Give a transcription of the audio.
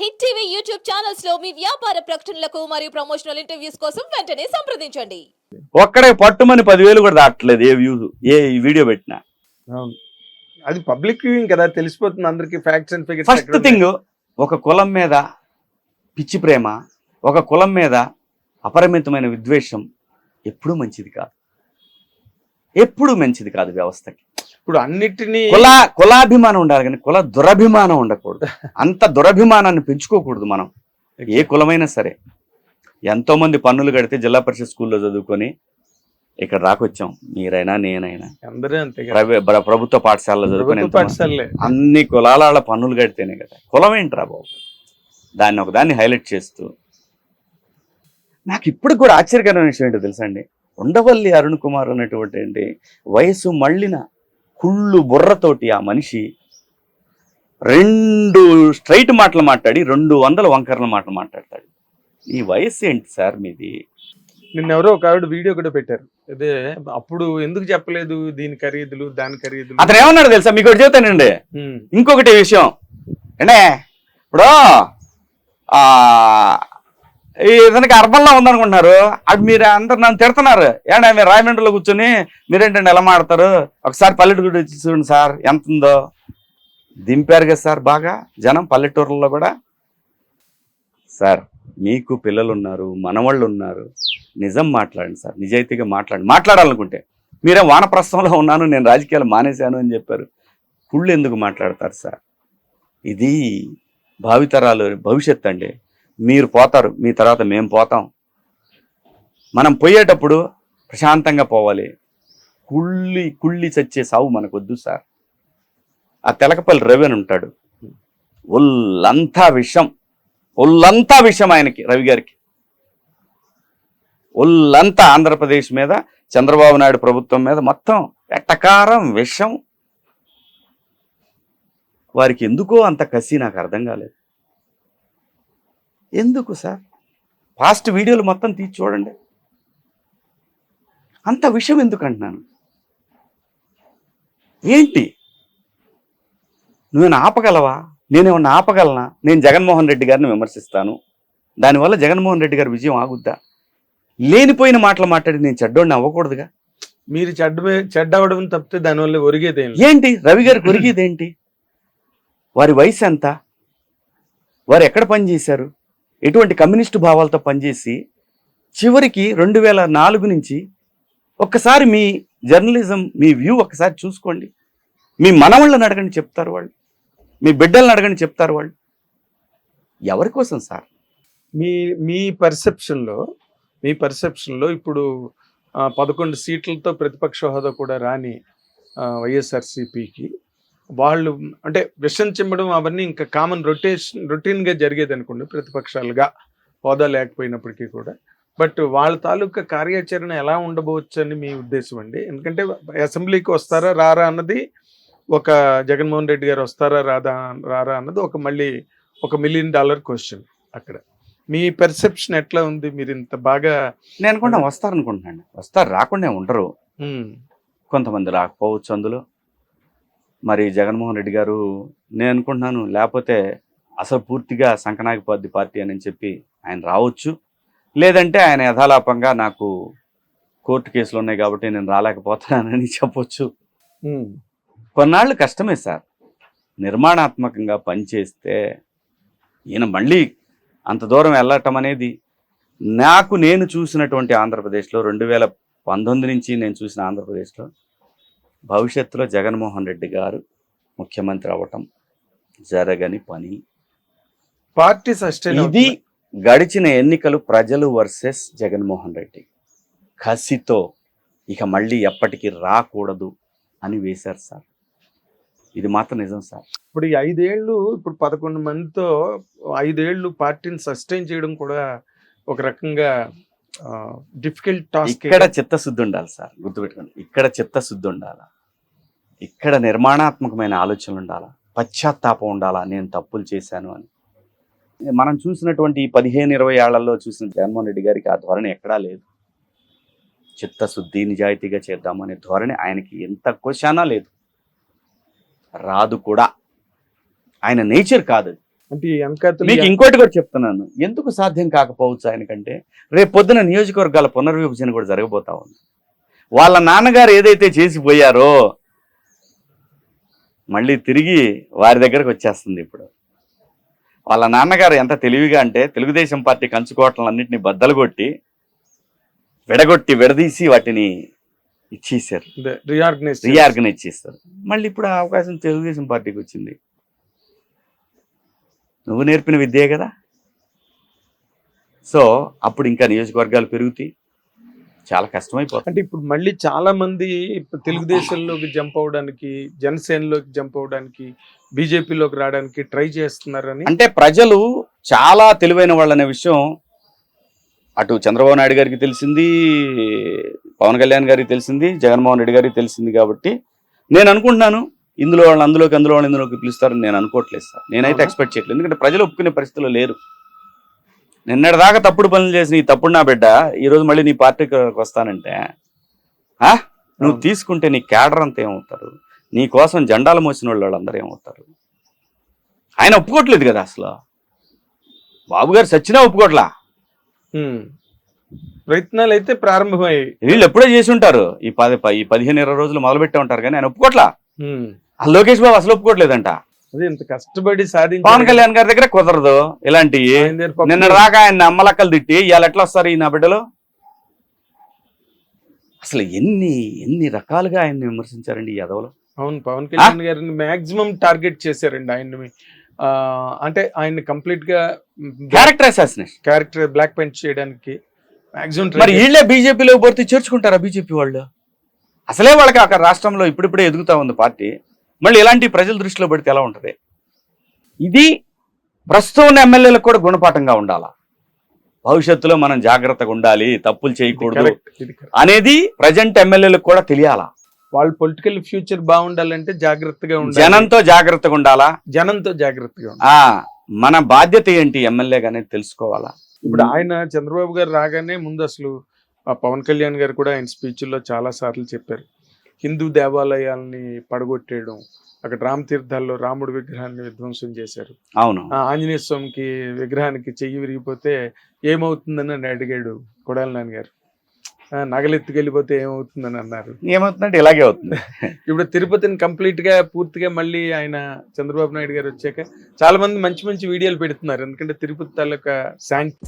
Hit TV YouTube ఛానల్స్లో మీ వ్యాపార ప్రకటనలకు మరియు ప్రమోషనల్ ఇంటర్వ్యూస్ కోసం వెంటనే సంప్రదించండి. ఒక్కడే పట్టుమని పదివేలు కూడా దాటలేదు ఏ వ్యూ ఏ వీడియో పెట్టినా. అది పబ్లిక్ వ్యూయింగ్ కదా తెలిసిపోతుంది అందరికి facts and figures first thing ఒక కులం మీద పిచ్చి ప్రేమ ఒక కులం మీద అపరిమితమైన విద్వేషం ఎప్పుడూ మంచిది కాదు. ఎప్పుడూ మంచిది కాదు వ్యవస్థకి. ఇప్పుడు అన్నిటినీ కుల కులాభిమానం ఉండాలి కానీ కుల దురభిమానం ఉండకూడదు. అంత దురభిమానాన్ని పెంచుకోకూడదు మనం. ఏ కులమైనా సరే. ఎంతో మంది పన్నులు కడితే జిల్లా పరిషత్ స్కూల్లో చదువుకొని ఇక్కడ రాకొచ్చాం. మీరైనా నేనైనా. అందరూ అంతే ప్రభుత్వ పాఠశాలలో చదువుకొని పాఠశాలలే. అన్ని కులాల పన్నులు కడితేనే కదా. కులం ఏంట్రా బాబు? దాన్ని ఒకదాన్ని హైలైట్ చేస్తూ. నాకు ఇప్పుడు కూడా ఆశ్చర్యకరమైన విషయం ఏంటో తెలుసా అండి? ఉండవల్లి అరుణ్ కుమార్ అనేటువంటి ఏంటి? వయసు మళ్ళిన కుళ్ళు బుర్రతోటి ఆ మనిషి రెండు స్ట్రైట్ మాటలు మాట్లాడి రెండు వందల వంకరల మాటలు మాట్లాడతాడు. ఈ వయసు ఏంటి సార్ మీది? నిన్న ఎవరో ఒక ఆవిడ వీడియో కూడా పెట్టారు. అదే అప్పుడు ఎందుకు చెప్పలేదు దీని ఖరీదులు దాని ఖరీదులు? అతను ఏమన్నాడు తెలుసా? మీకు ఒకటి చెబుతానండి ఉమ్, ఇంకొకటి విషయం. అంటే ఇప్పుడు ఇతనికి అర్బన్లో ఉందనుకుంటున్నారు. అది మీరు అందరు నన్ను తిడుతున్నారు. ఏంటంటే మీరు రాయమండ్రిలో కూర్చొని మీరేంటండి ఎలా మాడతారు ఒకసారి పల్లెటూరు వచ్చి చూడండి సార్ ఎంత ఉందో దింపారు కదా సార్ బాగా. జనం పల్లెటూరులో కూడా. సార్ మీకు పిల్లలు ఉన్నారు మనవాళ్ళు ఉన్నారు నిజం మాట్లాడండి సార్ నిజాయితీగా మాట్లాడండి. మాట్లాడాలనుకుంటే. మీరే వానప్రస్థంలో ఉన్నాను నేను రాజకీయాలు మానేశాను అని చెప్పారు. కుళ్ళు ఎందుకు మాట్లాడతారు సార్? ఇది భావితరాలు భవిష్యత్ అండి. మీరు పోతారు మీ తర్వాత మేము పోతాం. మనం పోయేటప్పుడు ప్రశాంతంగా పోవాలి. కుళ్ళి కుళ్ళి చచ్చే సావు మనకొద్దు సార్. ఆ తెలకపల్లి రవి అని ఉంటాడు. ఒళ్ళంతా విషం. ఒళ్ళంతా విషం ఆయనకి రవి గారికి. ఒళ్ళంతా ఆంధ్రప్రదేశ్ మీద చంద్రబాబు నాయుడు ప్రభుత్వం మీద మొత్తం ఎట్టకారం విషం. వారికి ఎందుకో అంత కసి నాకు అర్థం కాలేదు. ఎందుకు సార్? పాస్ట్ వీడియోలు మొత్తం తీసి చూడండి. అంత విషయం ఎందుకు అంటున్నాను? ఏంటి? నువ్వేనా ఆపగలవా? నేనేమన్నా ఆపగలనా? నేను జగన్మోహన్ రెడ్డి గారిని విమర్శిస్తాను. దానివల్ల జగన్మోహన్ రెడ్డి గారి విజయం ఆగుద్దా? లేనిపోయిన మాటలు మాట్లాడి నేను చెడ్డోడిని అవ్వకూడదుగా? మీరు చెడ్డ చెడ్డ అవడం తప్పితే దానివల్ల ఒరిగేదేం. ఏంటి? రవి గారికి ఒరిగేదేంటి వారి వయసు ఎంత? వారు ఎక్కడ పనిచేశారు ఎటువంటి కమ్యూనిస్టు భావాలతో పనిచేసి చివరికి రెండు వేల నాలుగు నుంచి ఒక్కసారి మీ జర్నలిజం మీ వ్యూ ఒక్కసారి చూసుకోండి. మీ మనవాళ్ళని అడగండి చెప్తారు వాళ్ళు. మీ బిడ్డలను అడగండి చెప్తారు వాళ్ళు. ఎవరి కోసం సార్? మీ మీ పర్సెప్షన్లో మీ పర్సెప్షన్లో ఇప్పుడు పదకొండు సీట్లతో ప్రతిపక్ష హోదా కూడా రాని వైఎస్ఆర్సిపికి వైఎస్ఆర్సీపీకి వాళ్ళు అంటే విషం చిమ్మడం అవన్నీ ఇంకా కామన్ రొటేషన్ రొటీన్గా జరిగేది అనుకోండి ప్రతిపక్షాలుగా హోదా లేకపోయినప్పటికీ కూడా. బట్ వాళ్ళ తాలూకా కార్యాచరణ ఎలా ఉండబోవచ్చు అని మీ ఉద్దేశం అండి. ఎందుకంటే అసెంబ్లీకి వస్తారా రారా అన్నది ఒక జగన్మోహన్ రెడ్డి గారు వస్తారా రాదా రారా అన్నది ఒక మళ్ళీ ఒక మిలియన్ డాలర్ క్వశ్చన్ అక్కడ. మీ పెర్సెప్షన్ ఎట్లా ఉంది? మీరు ఇంత బాగా నేను అనుకుంటా వస్తారనుకుంటున్నాను. వస్తారు రాకుండా ఉండరు. కొంతమంది రాకపోవచ్చు అందులో. మరి జగన్మోహన్ రెడ్డి గారు నేను అనుకుంటున్నాను లేకపోతే అసలు పూర్తిగా సంకనాగిపోద్ది పార్టీ అని చెప్పి ఆయన రావచ్చు. లేదంటే ఆయన యథాలాపంగా నాకు కోర్టు కేసులు ఉన్నాయి కాబట్టి నేను రాలేకపోతున్నానని చెప్పొచ్చు. కొన్నాళ్ళు కష్టమే సార్. నిర్మాణాత్మకంగా పనిచేస్తే ఈయన మళ్ళీ అంత దూరం వెళ్ళటం అనేది నాకు నేను చూసినటువంటి ఆంధ్రప్రదేశ్లో రెండు వేల పంతొమ్మిది నుంచి నేను చూసిన ఆంధ్రప్రదేశ్లో భవిష్యత్తులో జగన్మోహన్ రెడ్డి గారు ముఖ్యమంత్రి అవ్వటం జరగని పని. పార్టీ సస్టైన్ ఇది గడిచిన ఎన్నికలు ప్రజలు వర్సెస్ జగన్మోహన్ రెడ్డి. కసితో ఇక మళ్ళీ ఎప్పటికీ రాకూడదు అని వేశారు సార్. ఇది మాత్రం నిజం సార్. ఇప్పుడు ఈ ఐదేళ్ళు ఇప్పుడు పదకొండు మందితో ఐదేళ్ళు పార్టీని సస్టైన్ చేయడం కూడా ఒక రకంగా డిఫికల్ట్ టాస్క్. ఇక్కడ చిత్తశుద్ధి ఉండాలి సార్. గుర్తుపెట్టుకోండి. ఇక్కడ చిత్తశుద్ధి ఉండాలా? ఇక్కడ నిర్మాణాత్మకమైన ఆలోచనలు ఉండాలా? పశ్చాత్తాపం ఉండాలా? నేను తప్పులు చేశాను అని. మనం చూసినటువంటి పదిహేను ఇరవై ఏళ్ళలో చూసిన జగన్మోహన్ రెడ్డి గారికి ఆ ధోరణి ఎక్కడా లేదు. చిత్తశుద్ధి నిజాయితీగా చేద్దామనే ధోరణి ఆయనకి ఎంత క్వశ్చనా లేదు. రాదు కూడా. ఆయన నేచర్ కాదు. అంటే మీకు ఇంకోటి కూడా చెప్తున్నాను. ఎందుకు సాధ్యం కాకపోవచ్చు ఆయనకంటే? రేపు పొద్దున నియోజకవర్గాల పునర్విభజన కూడా జరగబోతా ఉంది. వాళ్ళ నాన్నగారు ఏదైతే చేసిపోయారో మళ్ళీ తిరిగి వారి దగ్గరకు వచ్చేస్తుంది ఇప్పుడు. వాళ్ళ నాన్నగారు ఎంత తెలివిగా అంటే తెలుగుదేశం పార్టీ కంచుకోవటలన్నింటినీ బద్దలు కొట్టి విడగొట్టి విడదీసి వాటిని ఇచ్చేసారు రీఆర్గనైజ్ రీఆర్గనైజ్ చేస్తారు మళ్ళీ ఇప్పుడు ఆ అవకాశం తెలుగుదేశం పార్టీకి వచ్చింది. నువ్వు నేర్పిన విద్యే కదా. సో అప్పుడు ఇంకా నియోజకవర్గాలు పెరుగుతాయి. చాలా కష్టమైపోతుంది. అంటే ఇప్పుడు మళ్ళీ చాలా మంది తెలుగుదేశంలోకి జంప్ అవడానికి జనసేనలోకి జంప్ అవడానికి బీజేపీలోకి రావడానికి ట్రై చేస్తున్నారని అంటే ప్రజలు చాలా తెలివైన వాళ్ళనే విషయం అటు చంద్రబాబు నాయుడు గారికి తెలిసింది పవన్ కళ్యాణ్ గారికి తెలిసింది జగన్మోహన్ రెడ్డి గారికి తెలిసింది కాబట్టి నేను అనుకుంటున్నాను ఇందులో వాళ్ళు అందులోకి అందులో వాళ్ళు ఇందులోకి పిలుస్తారని నేను అనుకోవట్లేదు సార్. నేనైతే? ఎక్స్పెక్ట్ చేయట్లేదు. ఎందుకంటే ప్రజలు ఒప్పుకునే పరిస్థితుల్లో లేరు. నిన్నటి దాకా తప్పుడు పనులు చేసిన ఈ తప్పుడు నా బిడ్డ ఈ రోజు మళ్ళీ నీ పార్టీకి వస్తానంటే ఆ? నువ్వు. తీసుకుంటే నీ క్యాడర్ అంతా ఏమవుతారు నీ కోసం జెండాలు మోసిన వాళ్ళు వాళ్ళందరూ ఏమవుతారు ఆయన ఒప్పుకోవట్లేదు కదా అసలు బాబు గారు సచ్చినా ఒప్పుకోట్లా. ప్రయత్నాలు అయితే ప్రారంభమయ్యాయి వీళ్ళు ఎప్పుడో చేసి ఉంటారు ఈ పది ఈ పదిహేను ఇరవై రోజులు మొదలు పెట్టే ఉంటారు కానీ ఆయన ఒప్పుకోట్లా. ఆ లోకేష్ బాబు అసలు ఒప్పుకోవట్లేదంట అదే ఇంత కష్టపడి సాధించి పవన్ కళ్యాణ్ గారి దగ్గర కుదరదు ఇలాంటివి నిన్న రాక ఆయన అమ్మలక్కలు తిట్టి ఇవాళ ఎట్లా వస్తారు ఈ నా బిడ్డలు? అసలు ఎన్ని ఎన్ని రకాలుగా ఆయన్ని విమర్శించారండి ఈ యదవలు. అవును పవన్ కళ్యాణ్ గారిని మాక్సిమం టార్గెట్ చేశారండి ఆయన్ని. అంటే ఆయన కంప్లీట్గా character assassination character black paint చేయడానికి మాక్సిమం మరి వీళ్ళే బీజేపీలో భర్తీ చేర్చుకుంటారా బీజేపీ వాళ్ళు? అసలే వాళ్ళకి అక్కడ రాష్ట్రంలో ఇప్పుడిప్పుడే ఎదుగుతా ఉంది పార్టీ. మళ్ళీ ఇలాంటి ప్రజల దృష్టిలో పెడితే ఎలా ఉంటది? ఇది ప్రస్తుతం ఉన్న ఎమ్మెల్యేలకు కూడా గుణపాఠంగా ఉండాలా? భవిష్యత్తులో మనం జాగ్రత్తగా ఉండాలి తప్పులు చేయకూడదు అనేది ప్రజెంట్ ఎమ్మెల్యేలకు కూడా తెలియాలా? వాళ్ళ పొలిటికల్ ఫ్యూచర్ బాగుండాలంటే జాగ్రత్తగా ఉండాలి. జనంతో జాగ్రత్తగా ఉండాలా? జనంతో జాగ్రత్తగా ఉండాలి. ఆ మన బాధ్యత ఏంటి ఎమ్మెల్యేగా అనేది తెలుసుకోవాలా? ఇప్పుడు ఆయన చంద్రబాబు గారు రాగానే ముందు అసలు పవన్ కళ్యాణ్ గారు కూడా ఆయన స్పీచ్ల్లో చాలా సార్లు చెప్పారు. హిందూ దేవాలయాల్ని పడగొట్టేయడం అక్కడ రామ తీర్థాల్లో రాముడి విగ్రహాన్ని విధ్వంసం చేశారు. అవును. ఆంజనేయ స్వామికి విగ్రహానికి చెయ్యి విరిగిపోతే ఏమవుతుందని అని అడిగాడు కొడాలి నాన్న గారు "ఆ, నగలెత్తుకెళ్ళిపోతే ఏమవుతుందని అన్నారు. ఏమవుతుందంటే ఇలాగే అవుతుంది. ఇప్పుడు తిరుపతిని కంప్లీట్గా పూర్తిగా మళ్ళీ ఆయన చంద్రబాబు నాయుడు గారు వచ్చాక చాలా మంది మంచి మంచి వీడియోలు పెడుతున్నారు. ఎందుకంటే తిరుపతి తాలూకా శాంతి